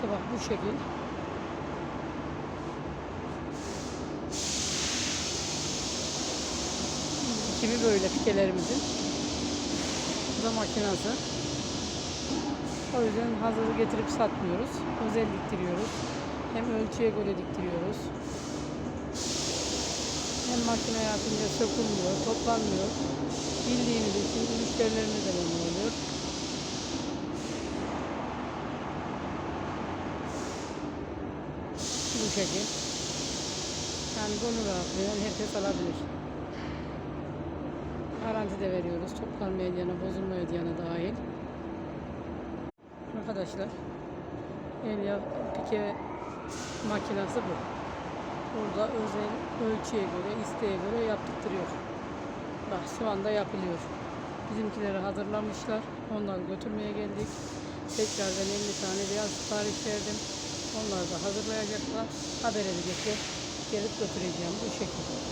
İşte bak bu şekil. Kimi böyle pikelerimizin. Bu da makinası. O yüzden hazır getirip satmıyoruz. Özel diktiriyoruz. Hem ölçüye göre diktiriyoruz. Hem makine yapınca sökülmüyor, toplanmıyor. Bildiğimiz için müşterilerimiz de Bu şekil. Yani gönül rahatlığıyla herkes alabilir. Garanti de veriyoruz. Toplanmaya diyene, bozulmaya diyene dahil. Arkadaşlar, el pike makinası bu. Burada özel ölçüye göre, isteğe göre yaptırtırıyor. Bak şu anda yapılıyor. Bizimkileri hazırlamışlar. Onları götürmeye geldik. Tekrardan 50 tane beyaz sipariş verdim. Onlar da hazırlayacaklar. Haber edecekler. Gelip götüreceğim bu şekilde.